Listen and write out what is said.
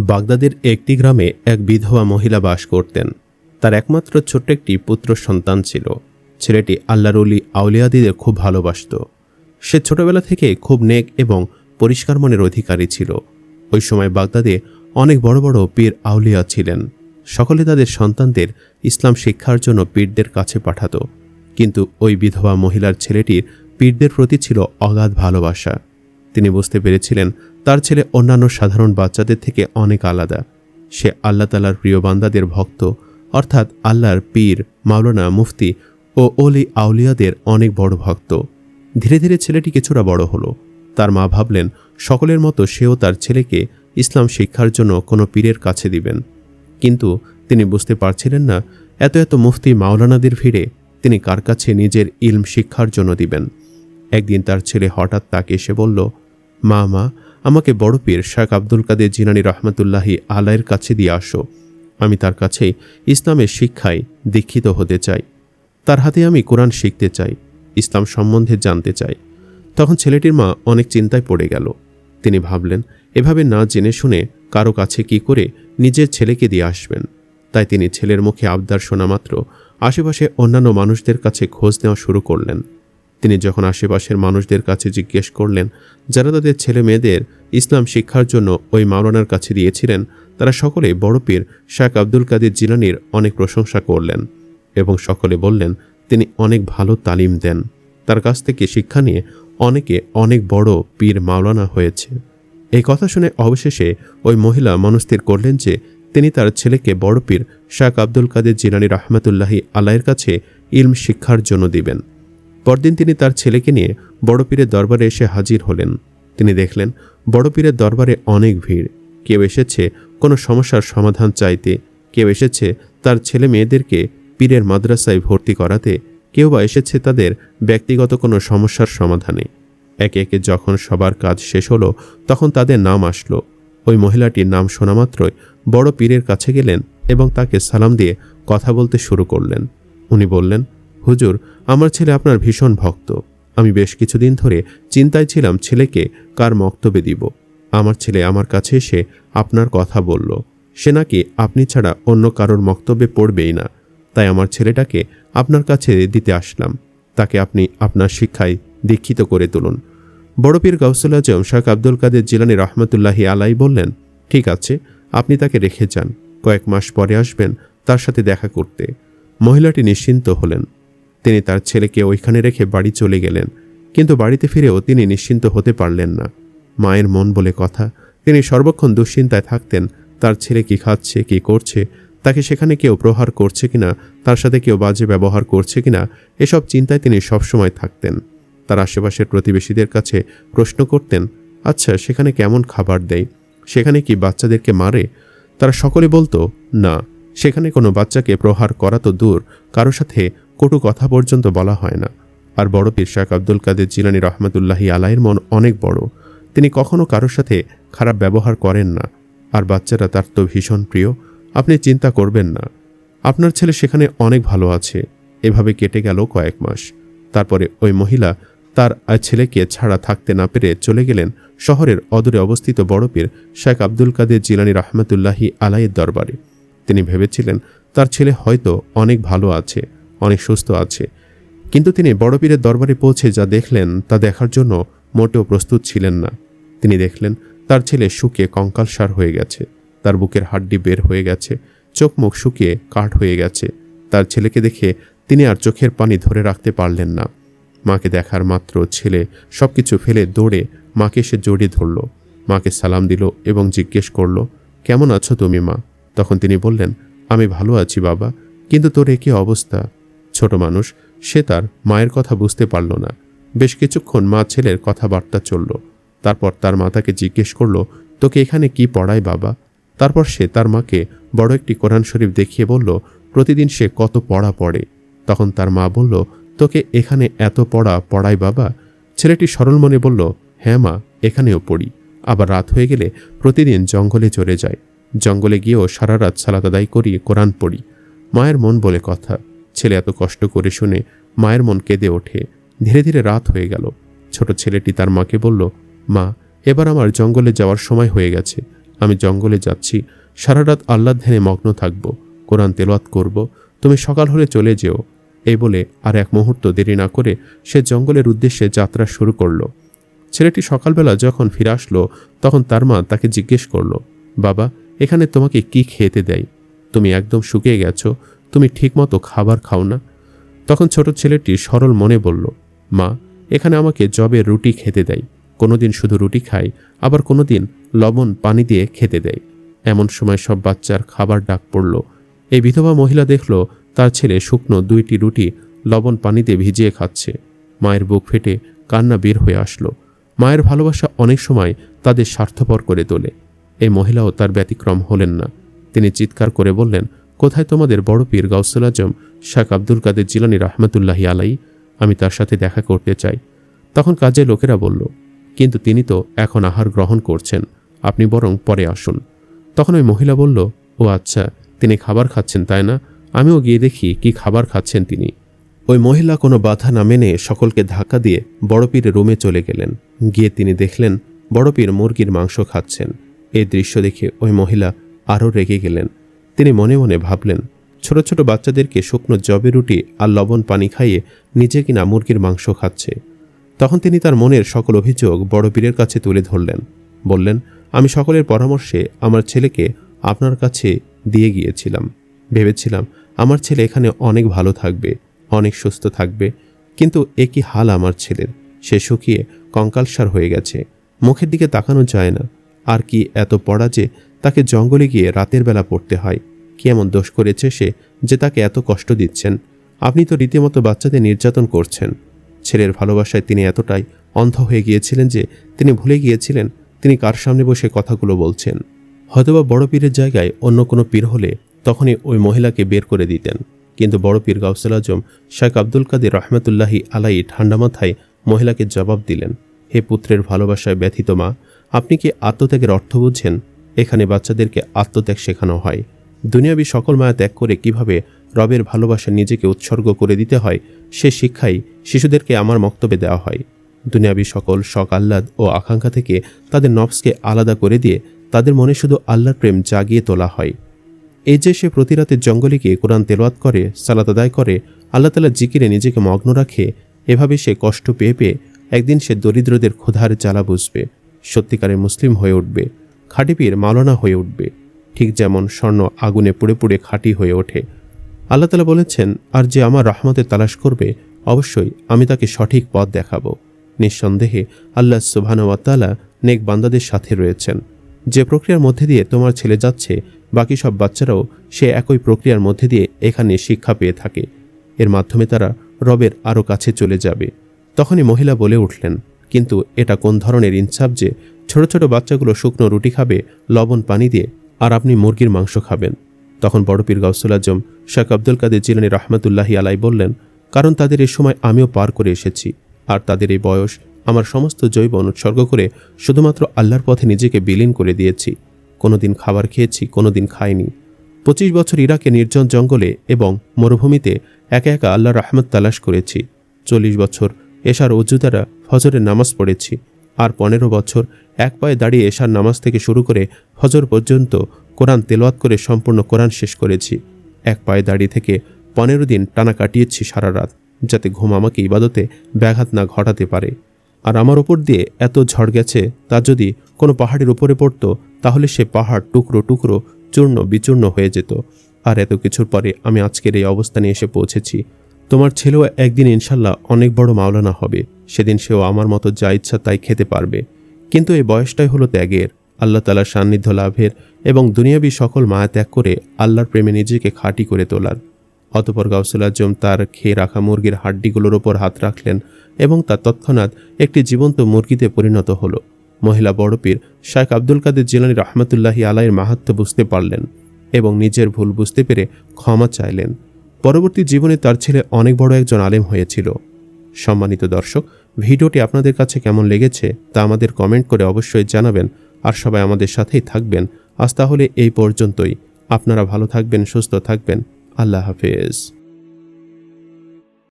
বাগদাদের একটি গ্রামে এক বিধবা মহিলা বাস করতেন। তার একমাত্র ছোট্ট একটি পুত্র সন্তান ছিল। ছেলেটি আল্লাহর অলি আউলিয়াদিদের খুব ভালোবাসত। সে ছোটবেলা থেকে খুব নেক এবং পরিষ্কার মনের অধিকারী ছিল। ওই সময় বাগদাদে অনেক বড় বড় পীর আউলিয়া ছিলেন। সকলে তাদের সন্তানদের ইসলাম শিক্ষার জন্য পীরদের কাছে পাঠাত। কিন্তু ওই বিধবা মহিলার ছেলেটির পীরদের প্রতি ছিল অগাধ ভালোবাসা। তিনি বুঝতে পেরেছিলেন তার ছেলে অন্যান্য সাধারণ বাচ্চাদের থেকে অনেক আলাদা। সে আল্লাহ তালার প্রিয় বান্দাদের ভক্ত, অর্থাৎ আল্লাহর পীর, মাওলানা, মুফতি ও ওলি আউলিয়াদের অনেক বড় ভক্ত। ধীরে ধীরে ছেলেটি কিছুটা বড় হলো। তার মা ভাবলেন, সকলের মতো সেও তার ছেলেকে ইসলাম শিক্ষার জন্য কোনো পীরের কাছে দিবেন। কিন্তু তিনি বুঝতে পারছিলেন না, এত এত মুফতি মাওলানাদের ভিড়ে তিনি কার কাছে নিজের ইলম শিক্ষার জন্য দিবেন? একদিন তার ছেলে হঠাৎ তাকে এসে বলল, মা মা আমাকে বড় পীর শাহ আব্দুল কাদের জিনানি রহমতুল্লাহি আলাইয়ের কাছে দিয়ে আসো। আমি তার কাছেই ইসলামের শিক্ষায় দীক্ষিত হতে চাই। তার হাতে আমি কোরআন শিখতে চাই, ইসলাম সম্বন্ধে জানতে চাই। তখন ছেলেটির মা অনেক চিন্তায় পড়ে গেল। তিনি ভাবলেন, এভাবে না জেনে শুনে কারও কাছে কি করে নিজের ছেলেকে দিয়ে আসবেন? তাই তিনি ছেলের মুখে আবদার শোনা মাত্র আশেপাশে অন্যান্য মানুষদের কাছে খোঁজ নেওয়া শুরু করলেন। তিনি যখন আশেপাশের মানুষদের কাছে জিজ্ঞেস করলেন, যারা তাদের ছেলে মেয়েদের ইসলাম শিক্ষার জন্য ওই মাওলানার কাছে দিয়েছিলেন, তারা সকলে বড় পীর শাহ আব্দুল কাদের জিলানির অনেক প্রশংসা করলেন এবং সকলে বললেন, তিনি অনেক ভালো তালিম দেন। তার কাছ থেকে শিক্ষা নিয়ে অনেকে অনেক বড় পীর মাওলানা হয়েছে। এই কথা শুনে অবশেষে ওই মহিলা মনস্থির করলেন যে, তিনি তার ছেলেকে বড় পীর শাহ আব্দুল কাদের জিলানি রহমতুল্লাহি আলাইয়ের কাছে ইলম শিক্ষার জন্য দিবেন। পরদিন তিনি তার ছেলেকে নিয়ে বড় পীরের দরবারে এসে হাজির হলেন। তিনি দেখলেন বড় পীরের দরবারে অনেক ভিড়। কেউ এসেছে কোনো সমস্যার সমাধান চাইতে, কেউ এসেছে তার ছেলে মেয়েদেরকে পীরের মাদ্রাসায় ভর্তি করাতে, কেউ বা এসেছে তাদের ব্যক্তিগত কোনো সমস্যার সমাধানে। একে একে যখন সবার কাজ শেষ হলো, তখন তাদের নাম আসলো। ওই মহিলাটির নাম শোনা মাত্রই বড় পীরের কাছে গেলেন এবং তাকে সালাম দিয়ে কথা বলতে শুরু করলেন। উনি বললেন হুজুর, আমার ছেলে আপনার ভীষণ ভক্ত। আমি বেশ কিছুদিন ধরে চিন্তায় ছিলাম ছেলেকে কার মক্তবে দিব। আমার ছেলে আমার কাছে এসে আপনার কথা বলল। সে নাকি আপনি ছাড়া অন্য কারোর মক্তব্যে পড়বেই না। তাই আমার ছেলেটাকে আপনার কাছে দিতে আসলাম। তাকে আপনি আপনার শিক্ষায় দীক্ষিত করে তুলুন। বড়পীর গাউসুল আজম, শাহ আব্দুল কাদের জিলানি রহমতুল্লাহি আলাই বললেন, ঠিক আছে, আপনি তাকে রেখে যান। কয়েক মাস পরে আসবেন তার সাথে দেখা করতে। মহিলাটি নিশ্চিন্ত হলেন। তিনি তার ছেলেকে ওইখানে রেখে বাড়ি চলে গেলেন, কিন্তু বাড়িতে ফিরেও তিনি নিশ্চিন্ত হতে পারলেন না। মায়ের মন বলে কথা, তিনি সর্বক্ষণ দুশ্চিন্তায় থাকতেন, তার ছেলে কি খাচ্ছে, কি করছে, তাকে সেখানে কেউ প্রহার করছে কিনা, তার সাথে কেউ বাজে ব্যবহার করছে কিনা, এসব চিন্তায় তিনি সবসময় থাকতেন। তার আশেপাশের প্রতিবেশীদের কাছে প্রশ্ন করতেন আচ্ছা সেখানে কেমন খাবার দেয়? সেখানে কি বাচ্চাদেরকে মারে? তারা সকলে বলতো, না, সেখানে কোনো বাচ্চাকে প্রহার করা তো দূর, কারও সাথে কটু কথা পর্যন্ত বলা হয় না। আর বড় পীর শাহ আব্দুল কাদের জিলানি রহমতুল্লাহি আলাইয়ের মন অনেক বড়। তিনি কখনো কারোর সাথে খারাপ ব্যবহার করেন না। আর বাচ্চারা তার তো ভীষণ প্রিয়। আপনি চিন্তা করবেন না। আপনার ছেলে সেখানে অনেক ভালো আছে। এভাবে কেটে গেল কয়েক মাস। তারপরে ওই মহিলা তার ছেলেকে ছাড়া থাকতে না পেরে চলে গেলেন শহরের অদূরে অবস্থিত বড়পীর শেখ আব্দুল কাদের জিলানি রহমতুল্লাহি আলাইয়ের দরবারে। তিনি ভেবেছিলেন তার ছেলে হয়তো অনেক ভালো আছে। অনেক সুস্থ আছে। কিন্তু তিনি বড় পীরের দরবারে পৌঁছে যা দেখলেন তা দেখার জন্য মোটেও প্রস্তুত ছিলেন না। তিনি দেখলেন, তার ছেলে শুকিয়ে কঙ্কালসার হয়ে গেছে, তার বুকের হাড্ডি বের হয়ে গেছে, চোখ মুখ শুকিয়ে কাঠ হয়ে গেছে। তার ছেলেকে দেখে তিনি আর চোখের পানি ধরে রাখতে পারলেন না। মাকে দেখার মাত্র ছেলে সব কিছু ফেলে দৌড়ে মাকে সে জড়িয়ে ধরল। মাকে সালাম দিল এবং জিজ্ঞেস করল, কেমন আছো তুমি মা? তখন তিনি বললেন, আমি ভালো আছি বাবা, কিন্তু তোর একই অবস্থা? ছোট মানুষ, সে তার মায়ের কথা বুঝতে পারল না। বেশ কিছুক্ষণ মা ছেলের কথাবার্তা চলল। তারপর তার মাতাকে জিজ্ঞেস করল, তোকে এখানে কি পড়ায় বাবা? তারপর সে তার মাকে বড় একটি কোরআন শরীফ দেখিয়ে বলল, প্রতিদিন সে কত পড়া পড়ে? তখন তার মা বলল, তোকে এখানে এত পড়া পড়ায় বাবা? ছেলেটি সরল মনে বলল হ্যাঁ মা, এখানেও পড়ি। আবার রাত হয়ে গেলে প্রতিদিন জঙ্গলে চলে যায় জঙ্গলে গিয়েও সারা রাত সালাদ আদায় করি কোরআন পড়ি। মায়ের মন বলে কথা। ছেলে এত কষ্ট করে শুনে মায়ের মন কেঁদে ওঠে। ধীরে ধীরে রাত হয়ে গেল। ছোট ছেলেটি তার মাকে বলল, মা, এবার আমার জঙ্গলে যাওয়ার সময় হয়ে গেছে। আমি জঙ্গলে যাচ্ছি। সারা রাত আল্লাহ ধ্যানে মগ্ন থাকব। কোরআন তেলাওয়াত করব। তুমি সকাল হলে চলে যেও। এই বলে আর এক মুহূর্ত দেরি না করে সে জঙ্গলের উদ্দেশ্যে যাত্রা শুরু করল। ছেলেটি সকালবেলা যখন ফিরে আসলো, তখন তার মা তাকে জিজ্ঞেস করল, বাবা, এখানে তোমাকে কি খেতে দেয়? তুমি একদম শুকিয়ে গেছো। তুমি ঠিকমতো খাবার খাও না। তখন ছোট ছেলেটি সরল মনে বলল, মা, এখানে আমাকে জবের রুটি খেতে দেয়। কোনোদিন শুধু রুটি খাই, আবার কোনোদিন লবণ পানি দিয়ে খেতে দেয়। এমন সময় সব বাচ্চার খাবার ডাক পড়ল। এই বিধবা মহিলা দেখল, তার ছেলে শুকনো দুইটি রুটি লবণ পানিতে ভিজিয়ে খাচ্ছে। মায়ের বুক ফেটে কান্না বের হয়ে আসলো। মায়ের ভালোবাসা অনেক সময় তাদের স্বার্থপর করে তোলে। এই মহিলাও তার ব্যতিক্রম হলেন না। তিনি চিৎকার করে বললেন কোথায় তোমাদের বড় পীর গাউসুল আজম শাক আব্দুল কাদের জিলানি রহমতুল্লাহি আলাই আমি তার সাথে দেখা করতে চাই। তখন কাজে লোকেরা বলল, কিন্তু তিনি তো এখন আহার গ্রহণ করছেন, আপনি বরং পরে আসুন। তখন ওই মহিলা বলল, ও আচ্ছা তিনি খাবার খাচ্ছেন, তাই না? আমিও গিয়ে দেখি কি খাবার খাচ্ছেন তিনি। ওই মহিলা কোনো বাধা না মেনে সকলকে ধাক্কা দিয়ে বড় পীরের রুমে চলে গেলেন। গিয়ে তিনি দেখলেন, বড় পীর মুরগির মাংস খাচ্ছেন। এই দৃশ্য দেখে ওই মহিলা আরও রেগে গেলেন। তিনি মনে মনে ভাবলেন, ছোট ছোট বাচ্চাদেরকে শুকনো জবে রুটি আর লবণ পানি খাইয়ে নিজে কিনা মুরগির মাংস খাচ্ছে। তখন তিনি তার মনের সকল অভিযোগ বড় পীরের কাছে তুলে ধরলেন। বললেন, আমি সকলের পরামর্শে আমার ছেলেকে আপনার কাছে দিয়ে গিয়েছিলাম। ভেবেছিলাম আমার ছেলে এখানে অনেক ভালো থাকবে, অনেক সুস্থ থাকবে, কিন্তু এ কি হাল আমার ছেলের? সে শুকিয়ে কঙ্কালসার হয়ে গেছে। মুখের দিকে তাকানো যায় না। আর কি এত পড়া যে তাকে জঙ্গলে গিয়ে রাতের বেলা পড়তে হয়। কি এমন দোষ করেছে সে যে তাকে এত কষ্ট দিচ্ছেন? আপনি তো রীতিমতো বাচ্চাদের নির্যাতন করছেন। ছেলের ভালোবাসায় তিনি এতটাই অন্ধ হয়ে গিয়েছিলেন যে তিনি ভুলে গিয়েছিলেন তিনি কার সামনে বসে কথাগুলো বলছেন। হয়তোবা বড় পীরের জায়গায় অন্য কোনো পীর হলে তখনই ওই মহিলাকে বের করে দিতেন। কিন্তু বড় পীর গাউসুল আজম শেখ আব্দুল কাদের রহমতুল্লাহি আলাই ঠান্ডা মাথায় মহিলাকে জবাব দিলেন, হে পুত্রের ভালোবাসায় ব্যথিত মা, আপনি কি আত্মত্যাগের অর্থ বুঝছেন? এখানে বাচ্চাদেরকে আত্মত্যাগ শেখানো হয়। দুনিয়াবি সকল মায়া ত্যাগ করে কীভাবে রবের ভালোবাসা নিজেকে উৎসর্গ করে দিতে হয়, সে শিক্ষাই শিশুদেরকে আমার বক্তব্যে দেওয়া হয়। দুনিয়াবি সকল শখ, আহ্লাদ ও আকাঙ্ক্ষা থেকে তাদের নফসকে আলাদা করে দিয়ে তাদের মনে শুধু আল্লাহর প্রেম জাগিয়ে তোলা হয়। এই যে সে প্রতিরাতে জঙ্গলে গিয়ে কোরআন তেলোয়াত করে, সালাত আদায় করে, আল্লাহ তালা জিকিরে নিজেকে মগ্ন রাখে, এভাবে সে কষ্ট পেয়ে পেয়ে একদিন সে দরিদ্রদের ক্ষুধার জ্বালা বুঝবে, সত্যিকারের মুসলিম হয়ে উঠবে খাটিপির মালনা হয়ে উঠবে। ঠিক যেমন স্বর্ণ আগুনে পুড়ে পুড়ে খাঁটি হয়ে ওঠে। আল্লাহ তালা বলেছেন, আর যে আমার রহমতের তালাশ করবে, অবশ্যই আমি তাকে সঠিক পথ দেখাবো। নিঃসন্দেহে আল্লাহ সুবহানুয়াতালা নেক বান্দাদের সাথে রয়েছেন। যে প্রক্রিয়ার মধ্যে দিয়ে তোমার ছেলে যাচ্ছে, বাকি সব বাচ্চারাও সে একই প্রক্রিয়ার মধ্যে দিয়ে এখানে শিক্ষা পেয়ে থাকে। এর মাধ্যমে তারা রবের আরও কাছে চলে যাবে। তখনই মহিলা বলে উঠলেন, কিন্তু এটা কোন ধরনের ইনসাফ যে ছোট ছোট বাচ্চাগুলো শুকনো রুটি খাবে, লবণ পানি দিয়ে আর আপনি মুরগির মাংস খাবেন। তখন বড় পীর গাউসুল আজম শেখ আব্দুল কাদের জিলানি রহমতুল্লাহি আলাই বললেন, কারণ তাদের এ সময় আমিও পার করে এসেছি, আর তাদের এই বয়স আমার সমস্ত জৈবন উৎসর্গ করে শুধুমাত্র আল্লাহর পথে নিজেকে বিলীন করে দিয়েছি। কোনোদিন খাবার খেয়েছি, কোনোদিন খাইনি। পঁচিশ বছর ইরাকে নির্জন জঙ্গলে এবং মরুভূমিতে একা একা আল্লাহ রহমত তালাশ করেছি। চল্লিশ বছর এশার অজু দ্বারা ফজরের নামাজ পড়েছি। আর পনেরো বছর এক পায়ে দাঁড়িয়ে এশার নামাজ থেকে শুরু করে ফজর পর্যন্ত কোরআন তেলোয়াত করে সম্পূর্ণ কোরআন শেষ করেছি। এক পায়ে দাঁড়িয়ে থেকে পনেরো দিন টানা কাটিয়েছি সারা রাত, যাতে ঘুম আমাকে ইবাদতে ব্যাঘাত না ঘটাতে পারে। আর আমার ওপর দিয়ে এত ঝড় গেছে, তা যদি কোনো পাহাড়ের উপরে পড়তো, তাহলে সে পাহাড় টুকরো টুকরো চূর্ণ বিচূর্ণ হয়ে যেত। আর এত কিছুর পরে আমি আজকের এই অবস্থানে এসে পৌঁছেছি। তোমার ছেলেও একদিন ইনশাল্লাহ অনেক বড় মাওলানা হবে। সেদিন সেও আমার মতো যা ইচ্ছা তাই খেতে পারবে। কিন্তু এই বয়সটাই হলো ত্যাগের। আল্লাহ তালার সান্নিধ্য লাভের এবং দুনিয়াবি সকল মায়া ত্যাগ করে আল্লাহর প্রেমে নিজেকে খাঁটি করে তোলার। অতপর গাউসুল আজম তার খেয়ে রাখা মুরগির হাড্ডিগুলোর ওপর হাত রাখলেন এবং তা তৎক্ষণাৎ একটি জীবন্ত মুরগিতে পরিণত হলো। মহিলা বড়পীর শাইখ আব্দুল কাদের জিলানি রহমতুল্লাহি আলাইয়ের মাহাত্ম বুঝতে পারলেন এবং নিজের ভুল বুঝতে পেরে ক্ষমা চাইলেন। পরবর্তী জীবনে তার ছেলে অনেক বড় একজন আলেম হয়েছিল। সম্মানিত দর্শক, ভিডিওটি আপনাদের কাছে কেমন লেগেছে তা আমাদের কমেন্ট করে অবশ্যই জানাবেন আর সবাই আমাদের সাথেই থাকবেন। আজ তাহলে এই পর্যন্তই। আপনারা ভালো থাকবেন, সুস্থ থাকবেন। আল্লাহ হাফেজ।